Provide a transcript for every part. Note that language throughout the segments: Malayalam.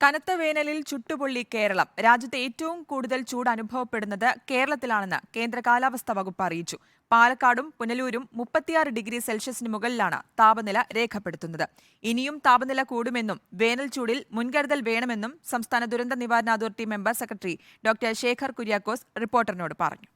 കനത്ത വേനലിൽ ചുട്ടുപൊള്ളി കേരളം. രാജ്യത്ത് ഏറ്റവും കൂടുതൽ ചൂട് അനുഭവപ്പെടുന്നത് കേരളത്തിലാണെന്ന് കേന്ദ്ര കാലാവസ്ഥാ വകുപ്പ് അറിയിച്ചു. പാലക്കാടും പുനലൂരും മുപ്പത്തിയാറ് ഡിഗ്രി സെൽഷ്യസിന് മുകളിലാണ് താപനില രേഖപ്പെടുത്തുന്നത്. ഇനിയും താപനില കൂടുമെന്നും വേനൽ ചൂടിൽ മുൻകരുതൽ വേണമെന്നും സംസ്ഥാന ദുരന്ത നിവാരണ authority member secretary doctor Shekhar Kuriakose റിപ്പോർട്ടറിനോട് പറഞ്ഞു.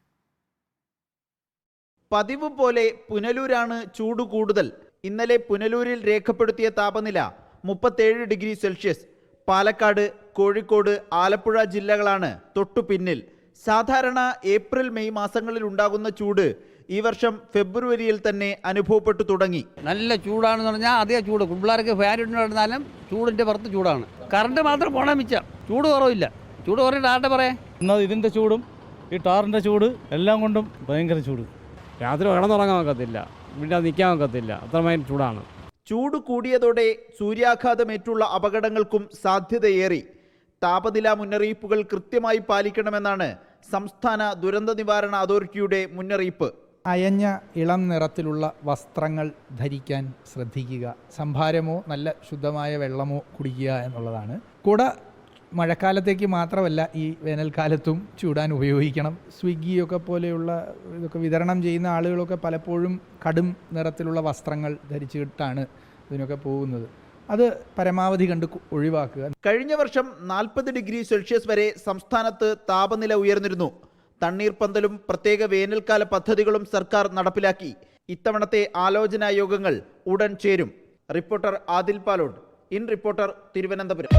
പതിവ് പോലെ പുനലൂരാണ് ചൂട് കൂടുതൽ. ഇന്നലെ പുനലൂരിൽ രേഖപ്പെടുത്തിയ താപനില മുപ്പത്തേഴ് ഡിഗ്രി സെൽഷ്യസ് പാലക്കാട് കോഴിക്കോട് ആലപ്പുഴ ജില്ലകളാണ് തൊട്ടു പിന്നിൽ. സാധാരണ ഏപ്രിൽ മെയ് മാസങ്ങളിൽ ഉണ്ടാകുന്ന ചൂട് ഈ വർഷം ഫെബ്രുവരിയിൽ തന്നെ അനുഭവപ്പെട്ടു തുടങ്ങി. നല്ല ചൂടാണെന്ന് പറഞ്ഞാൽ അതേ ചൂട്. പിള്ളേർക്ക് ഫാൻ ഇട്ടുണ്ടായിരുന്നാലും ചൂടിന്റെ പുറത്ത് ചൂടാണ്. കറണ്ട് മാത്രം പോണാൻ മിച്ചം. ചൂട് കുറവില്ല. ചൂട് കുറഞ്ഞിട്ട് ആരുടെ പറയാം എന്നാൽ ഇതിന്റെ ചൂടും ഈ ടാറിന്റെ ചൂട് എല്ലാം കൊണ്ടും ഭയങ്കര ചൂട്. രാത്രി കിടന്നുറങ്ങാൻ ഒക്കത്തില്ല. വീട്ടിൽ നിൽക്കാൻ ഒക്കത്തില്ല. അത്രമായും ചൂടാണ്. ചൂട് കൂടിയതോടെ സൂര്യാഘാതമേറ്റുള്ള അപകടങ്ങൾക്കും സാധ്യതയേറി. താപനില മുന്നറിയിപ്പുകൾ കൃത്യമായി പാലിക്കണമെന്നാണ് സംസ്ഥാന ദുരന്ത നിവാരണ അതോറിറ്റിയുടെ മുന്നറിയിപ്പ്. അയഞ്ഞ ഇളം നിറത്തിലുള്ള വസ്ത്രങ്ങൾ ധരിക്കാൻ ശ്രദ്ധിക്കുക. സംഭാരമോ നല്ല ശുദ്ധമായ വെള്ളമോ കുടിക്കുക എന്നുള്ളതാണ്. കുട മഴക്കാലത്തേക്ക് മാത്രമല്ല ഈ വേനൽക്കാലത്തും ചൂടാൻ ഉപയോഗിക്കണം. സ്വിഗ്ഗിയൊക്കെ പോലെയുള്ള ഇതൊക്കെ വിതരണം ചെയ്യുന്ന ആളുകളൊക്കെ പലപ്പോഴും കടും നിറത്തിലുള്ള വസ്ത്രങ്ങൾ ധരിച്ചിട്ടാണ് ഇതിനൊക്കെ പോകുന്നത്. അത് പരമാവധി കണ്ട് ഒഴിവാക്കുക. കഴിഞ്ഞ വർഷം നാൽപ്പത് ഡിഗ്രി സെൽഷ്യസ് വരെ സംസ്ഥാനത്ത് താപനില ഉയർന്നിരുന്നു. തണ്ണീർപ്പന്തലും പ്രത്യേക വേനൽക്കാല പദ്ധതികളും സർക്കാർ നടപ്പിലാക്കി. ഇത്തവണത്തെ ആലോചനാ യോഗങ്ങൾ ഉടൻ ചേരും. Reporter Adil Palode in reporter Thiruvananthapuram.